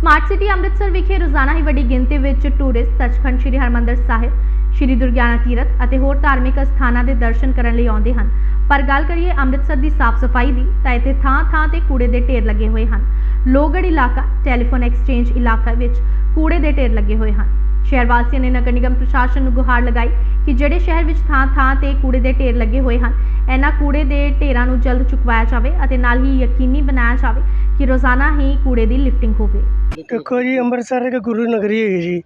Smart city Amritsar ਵਿਖੇ ਰੋਜ਼ਾਨਾ ਹੀ ਵੱਡੀ ਗਿਣਤੀ ਵਿੱਚ ਟੂਰਿਸਟ ਸੱਚਖੰਡ ਸ੍ਰੀ ਹਰਿਮੰਦਰ ਸਾਹਿਬ, ਸ੍ਰੀ ਦੁਰਗਿਆਨਾ ਤੀਰਥ ਅਤੇ ਹੋਰ ਧਾਰਮਿਕ ਸਥਾਨਾਂ ਦੇ ਦਰਸ਼ਨ ਕਰਨ ਲਈ ਆਉਂਦੇ ਹਨ। ਪਰ ਗੱਲ ਕਰੀਏ ਅੰਮ੍ਰਿਤਸਰ ਦੀ ਸਾਫ਼ ਸਫ਼ਾਈ ਦੀ, ਤਾਂ ਇੱਥੇ ਥਾਂ-ਥਾਂ ਤੇ ਕੂੜੇ ਦੇ ਢੇਰ ਲੱਗੇ ਹੋਏ ਹਨ। ਲੋਹਗੜ੍ਹ ਇਲਾਕਾ, ਟੈਲੀਫੋਨ ਐਕਸਚੇਂਜ ਇਲਾਕਾ ਵਿੱਚ ਕੂੜੇ ਦੇ ਢੇਰ ਲੱਗੇ ਹੋਏ ਹਨ। ਸ਼ਹਿਰ ਵਾਸੀਆਂ ਨੇ ਨਗਰ ਨਿਗਮ ਪ੍ਰਸ਼ਾਸਨ ਨੂੰ ਗੁਹਾਰ ਲਗਾਈ ਕਿ ਜਿਹੜੇ ਸ਼ਹਿਰ ਵਿੱਚ ਥਾਂ-ਥਾਂ ਤੇ ਕੂੜੇ ਦੇ ਢੇਰ ਲੱਗੇ ਹੋਏ ਹਨ, ਇਹਨਾਂ ਕੂੜੇ ਦੇ ਢੇਰਾਂ ਨੂੰ ਜਲਦ ਚੁਕਵਾਇਆ ਜਾਵੇ ਅਤੇ ਨਾਲ ਹੀ ਯਕੀਨੀ ਬਣਾਇਆ ਜਾਵੇ ਕਿ ਰੋਜ਼ਾਨਾ ਹੀ ਕੂੜੇ ਦੀ ਲਿਫਟਿੰਗ ਹੋਵੇ। ਦੇਖੋ ਜੀ, ਅੰਮ੍ਰਿਤਸਰ ਇੱਕ ਗੁਰੂ ਨਗਰੀ ਹੈਗੀ ਜੀ।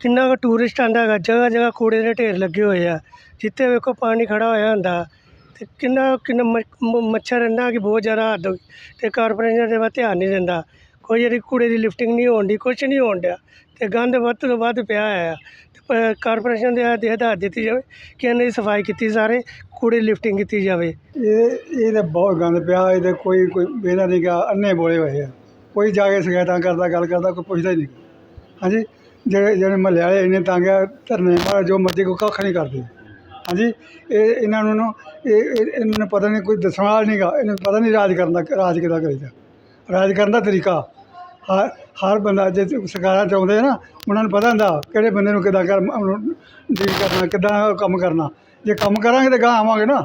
ਕਿੰਨਾ ਕੁ ਟੂਰਿਸਟ ਆਉਂਦਾ ਹੈਗਾ, ਜਗ੍ਹਾ ਜਗ੍ਹਾ ਕੂੜੇ ਦੇ ਢੇਰ ਲੱਗੇ ਹੋਏ ਆ। ਜਿੱਥੇ ਵੇਖੋ ਪਾਣੀ ਖੜਾ ਹੋਇਆ ਹੁੰਦਾ, ਤੇ ਕਿੰਨਾ ਕਿੰਨਾ ਮ- ਮ- ਮੱਛਰ ਰਹਿੰਦਾ ਕਿ ਬਹੁਤ ਜ਼ਿਆਦਾ ਹੱਦ ਹੋ ਗਈ, ਤੇ ਕਾਰਪੋਰੇਸ਼ਨ ਦੇ ਵੱਲ ਧਿਆਨ ਨਹੀਂ ਦਿੰਦਾ। ਕੋਈ ਜਿਹੜੀ ਕੂੜੇ ਦੀ ਲਿਫਟਿੰਗ ਨਹੀਂ ਹੋਣ ਦੀ ਕੁਛ ਨਹੀਂ ਹੋਣ ਡਿਆ। ਅਤੇ ਗੰਦ ਵੱਧ ਤੋਂ ਵੱਧ ਪਿਆ ਆ ਅਤੇ ਕਾਰਪੋਰੇਸ਼ਨ ਦੇ ਹੱਥ ਹਦਾਇਤ ਦਿੱਤੀ ਜਾਵੇ ਕਿ ਇਹਨਾਂ ਦੀ ਸਫ਼ਾਈ ਕੀਤੀ ਸਾਰੇ ਕੂੜੇ ਦੀ ਲਿਫਟਿੰਗ ਕੀਤੀ ਜਾਵੇ। ਇਹ ਇਹ ਤਾਂ ਬਹੁਤ ਗੰਦ ਪਿਆ ਇਹਦਾ ਕੋਈ ਕੋਈ ਵੇਦਾ ਨਹੀਂ ਗਾ ਅੰਨੇ ਬੋਲੇ ਹੋਏ ਆ। ਕੋਈ ਜਾ ਕੇ ਸ਼ਿਕਾਇਤਾਂ ਕਰਦਾ, ਗੱਲ ਕਰਦਾ, ਕੋਈ ਪੁੱਛਦਾ ਹੀ ਨਹੀਂ। ਹਾਂਜੀ? ਜਿਹੜੇ ਜਿਹੜੇ ਮਹੱਲੇ ਵਾਲੇ ਇੰਨੇ ਤੰਗ ਆ, ਧਰਨੇ ਮਾਰ, ਜੋ ਮਰਜ਼ੀ ਕੋਈ ਕੱਖ ਨਹੀਂ ਕਰਦੇ। ਹਾਂਜੀ? ਇਹ, ਇਹਨਾਂ ਨੂੰ ਨਾ, ਇਹ ਇਹਨਾਂ ਨੂੰ ਪਤਾ ਨਹੀਂ, ਕੋਈ ਦੱਸਣ ਵਾਲਾ ਨਹੀਂ ਗਾ, ਇਹਨਾਂ ਨੂੰ ਪਤਾ ਨਹੀਂ ਰਾਜ ਕਰਨ ਦਾ ਰਾਜ ਕਿੱਦਾਂ ਕਰੀਦਾ। ਰਾਜ ਕਰਨ ਦਾ ਤਰੀਕਾ। ਹਰ ਹਰ ਬੰਦਾ ਜੇ ਸਰਕਾਰਾਂ ਚਾਹੁੰਦੇ ਨਾ ਉਹਨਾਂ ਨੂੰ ਪਤਾ ਹੁੰਦਾ ਕਿਹੜੇ ਬੰਦੇ ਨੂੰ ਕਿੱਦਾਂ ਕਰ ਡੀਲ ਕਰਨਾ ਕਿੱਦਾਂ ਕੰਮ ਕਰਨਾ। ਜੇ ਕੰਮ ਕਰਾਂਗੇ ਤਾਂ ਗਾਂ ਆਵਾਂਗੇ ਨਾ।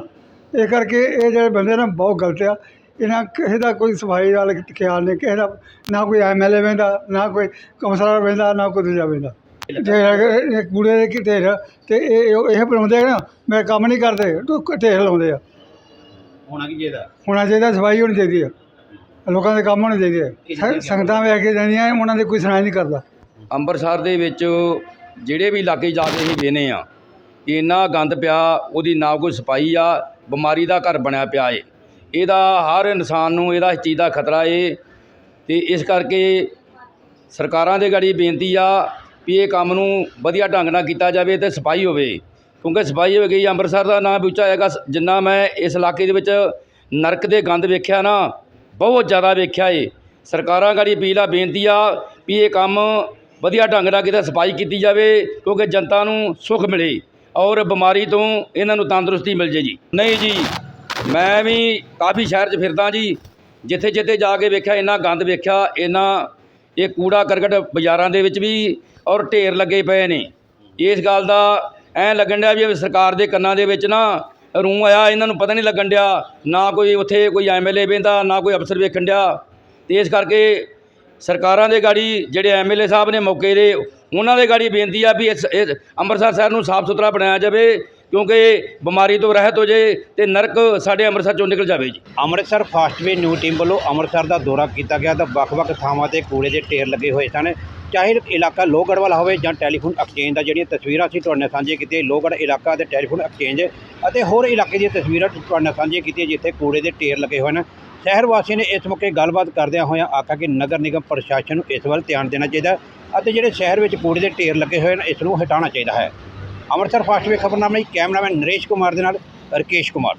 ਇਹ ਕਰਕੇ ਇਹ ਜਿਹੜੇ ਬੰਦੇ ਨਾ ਬਹੁਤ ਗਲਤ ਆ। ਇਹਨਾਂ ਕਿਸੇ ਦਾ ਕੋਈ ਸਫ਼ਾਈ ਵਾਲ ਖਿਆਲ ਨਹੀਂ ਕਿਸੇ ਦਾ ਨਾ ਕੋਈ ਐਮਐਲਏ ਬਹਿੰਦਾ ਨਾ ਕੋਈ ਕੌਂਸਲਰ ਬਹਿੰਦਾ ਨਾ ਕੋਈ ਦੂਜਾ ਜੇ ਇਹ ਕੂੜੇ ਦੇ ਕਿਤੇ ਤੇ ਇਹ ਇਹ ਬਣਾਉਂਦੇ ਆ ਨਾ ਮੈਂ ਕੰਮ ਨਹੀਂ ਕਰਦੇ ਤੂੰ ਢੇਰ ਲਾਉਂਦੇ ਆ। ਹੋਣਾ ਕੀ ਚਾਹੀਦਾ? ਹੋਣਾ ਚਾਹੀਦਾ ਸਫ਼ਾਈ ਹੋਣੀ ਚਾਹੀਦੀ ਆ। ਲੋਕਾਂ ਦੇ ਕੰਮ ਹੋਣੇ ਚਾਹੀਦੇ ਆ। ਸ- ਸੰਗਤਾਂ ਵੇਖ ਕੇ ਜਾਂਦੀਆਂ ਉਹਨਾਂ ਦੀ ਕੋਈ ਸੁਣਾਈ ਨਹੀਂ ਕਰਦਾ। ਅੰਮ੍ਰਿਤਸਰ ਦੇ ਵਿੱਚ ਜਿਹੜੇ ਵੀ ਇਲਾਕੇ ਜਾ ਕੇ ਅਸੀਂ ਵੇਨੇ ਆ ਇੰਨਾ ਗੰਦ ਪਿਆ ਉਹਦੀ ਨਾ ਕੋਈ ਸਫ਼ਾਈ ਆ ਬਿਮਾਰੀ ਦਾ ਘਰ ਬਣਿਆ ਪਿਆ ਏ। ਇਹਦਾ ਹਰ ਇਨਸਾਨ ਨੂੰ ਇਹਦਾ ਇਸ ਚੀਜ਼ ਦਾ ਖਤਰਾ ਏ। ਤੇ ਇਸ ਕਰਕੇ ਸਰਕਾਰਾਂ ਦੇ ਗਾੜੀ ਬੇਨਤੀ ਆ ਵੀ ਇਹ ਕੰਮ ਨੂੰ ਵਧੀਆ ਢੰਗ ਨਾਲ ਕੀਤਾ ਜਾਵੇ ਤੇ ਸਫ਼ਾਈ ਹੋਵੇ। ਕਿਉਂਕਿ ਸਫ਼ਾਈ ਹੋ ਗਈ ਅੰਮ੍ਰਿਤਸਰ ਦਾ ਨਾਮ ਉੱਚਾ ਹੈਗਾ। ਸ- ਜਿੰਨਾ ਮੈਂ ਇਸ ਇਲਾਕੇ ਦੇ ਵਿੱਚ ਨਰਕ ਦੇ ਗੰਦ ਵੇਖਿਆ ਨਾ ਬਹੁਤ ਜ਼ਿਆਦਾ ਵੇਖਿਆ ਏ। ਸਰਕਾਰਾਂ ਗਾੜੀ ਅਪੀਲ ਆ, ਬੇਨਤੀ ਆ ਵੀ ਇਹ ਕੰਮ ਵਧੀਆ ਢੰਗ ਨਾਲ ਕਿਤੇ ਸਫ਼ਾਈ ਕੀਤੀ ਜਾਵੇ ਕਿਉਂਕਿ ਜਨਤਾ ਨੂੰ ਸੁੱਖ ਮਿਲੇ ਔਰ ਬਿਮਾਰੀ ਤੋਂ ਇਹਨਾਂ ਨੂੰ ਤੰਦਰੁਸਤੀ ਮਿਲ ਜੇ ਜੀ। ਨਹੀਂ ਜੀ, ਮੈਂ ਵੀ ਕਾਫੀ ਸ਼ਹਿਰ 'ਚ ਫਿਰਦਾ ਜੀ। ਜਿੱਥੇ ਜਿੱਥੇ ਜਾ ਕੇ ਵੇਖਿਆ, ਇੰਨਾ ਗੰਦ ਵੇਖਿਆ, ਇੰਨਾ ਇਹ ਕੂੜਾ ਕਰਕਟ ਬਾਜ਼ਾਰਾਂ ਦੇ ਵਿੱਚ ਵੀ ਔਰ ਢੇਰ ਲੱਗੇ ਪਏ ਨੇ। ਇਸ ਗੱਲ ਦਾ ਐਂ ਲੱਗਣ ਡਿਆ ਵੀ ਸਰਕਾਰ ਦੇ ਕੰਨਾਂ ਦੇ ਵਿੱਚ ਨਾ ਰੂ ਆਇਆ, ਇਹਨਾਂ ਨੂੰ ਪਤਾ ਨਹੀਂ ਲੱਗਣ ਡਿਆ, ਨਾ ਕੋਈ ਉੱਥੇ ਕੋਈ ਐਮਐਲਏ ਬਹਿੰਦਾ, ਨਾ ਕੋਈ ਅਫਸਰ ਵੇਖਣ ਡਿਆ। ਤੇ ਇਸ ਕਰਕੇ ਸਰਕਾਰਾਂ ਦੇ ਗਾੜੀ ਜਿਹੜੇ ਐਮਐਲਏ ਸਾਹਿਬ ਨੇ ਮੌਕੇ ਦੇ, ਉਹਨਾਂ ਦੇ ਗਾੜੀ ਬੇਨਤੀ ਆ ਵੀ ਇਸ ਅੰਮ੍ਰਿਤਸਰ ਸ਼ਹਿਰ ਨੂੰ ਸਾਫ਼ ਸੁਥਰਾ ਬਣਾਇਆ ਜਾਵੇ, ਕਿਉਂਕਿ ਬਿਮਾਰੀ ਤੋਂ ਰਹਿਤ ਹੋ ਜੇ ਤੇ ਨਰਕ ਸਾਡੇ ਅੰਮ੍ਰਿਤਸਰ ਚੋਂ ਨਿਕਲ ਜਾਵੇ ਜੀ। ਅੰਮ੍ਰਿਤਸਰ ਫਾਸਟਵੇ ਨਿਊ ਟੀਮ ਵੱਲੋਂ ਅੰਮ੍ਰਿਤਸਰ ਦਾ ਦੌਰਾ ਕੀਤਾ ਗਿਆ, ਤਾਂ ਵੱਖ-ਵੱਖ ਥਾਵਾਂ ਤੇ ਕੂੜੇ ਦੇ ਢੇਰ ਲੱਗੇ ਹੋਏ ਸਨ। ਚਾਹੇ ਇਲਾਕਾ ਲੋਹਗੜ੍ਹ ਵਾਲਾ ਹੋਵੇ ਜਾਂ ਟੈਲੀਫੋਨ ਐਕਸਚੇਂਜ ਦਾ, ਜਿਹੜੀਆਂ ਤਸਵੀਰਾਂ ਅਸੀਂ ਤੁਹਾਡੇ ਨਾਲ ਸਾਂਝੀਆਂ ਕੀਤੀਆਂ, ਲੋਹਗੜ੍ਹ ਇਲਾਕਾ ਤੇ ਟੈਲੀਫੋਨ ਐਕਸਚੇਂਜ ਅਤੇ ਹੋਰ ਇਲਾਕੇ ਦੀਆਂ ਤਸਵੀਰਾਂ ਤੁਹਾਡੇ ਨਾਲ ਸਾਂਝੀਆਂ ਕੀਤੀਆਂ, ਜਿੱਥੇ ਕੂੜੇ ਦੇ ਢੇਰ ਲੱਗੇ ਹੋਏ ਹਨ। ਸ਼ਹਿਰ ਵਾਸੀਆਂ ਨੇ ਇਸ ਮੌਕੇ ਗੱਲਬਾਤ ਕਰਦਿਆਂ ਹੋਇਆਂ ਆਖਿਆ ਕਿ ਨਗਰ ਨਿਗਮ ਪ੍ਰਸ਼ਾਸਨ ਨੂੰ ਇਸ ਵੱਲ ਧਿਆਨ ਦੇਣਾ ਚਾਹੀਦਾ ਅਤੇ ਜਿਹੜੇ ਸ਼ਹਿਰ ਵਿੱਚ ਕੂੜੇ ਦੇ ਢੇਰ ਲੱਗੇ ਹੋਏ ਹਨ, ਇਸ ਨੂੰ ਹਟਾਉਣਾ ਚਾਹੀਦਾ ਹੈ। ਅੰਮ੍ਰਿਤਸਰ ਫਾਸਟਵੇ ਖਬਰਨਾਮੇ ਲਈ ਕੈਮਰਾਮੈਨ ਨਰੇਸ਼ ਕੁਮਾਰ ਦੇ ਨਾਲ ਰਕੇਸ਼ ਕੁਮਾਰ।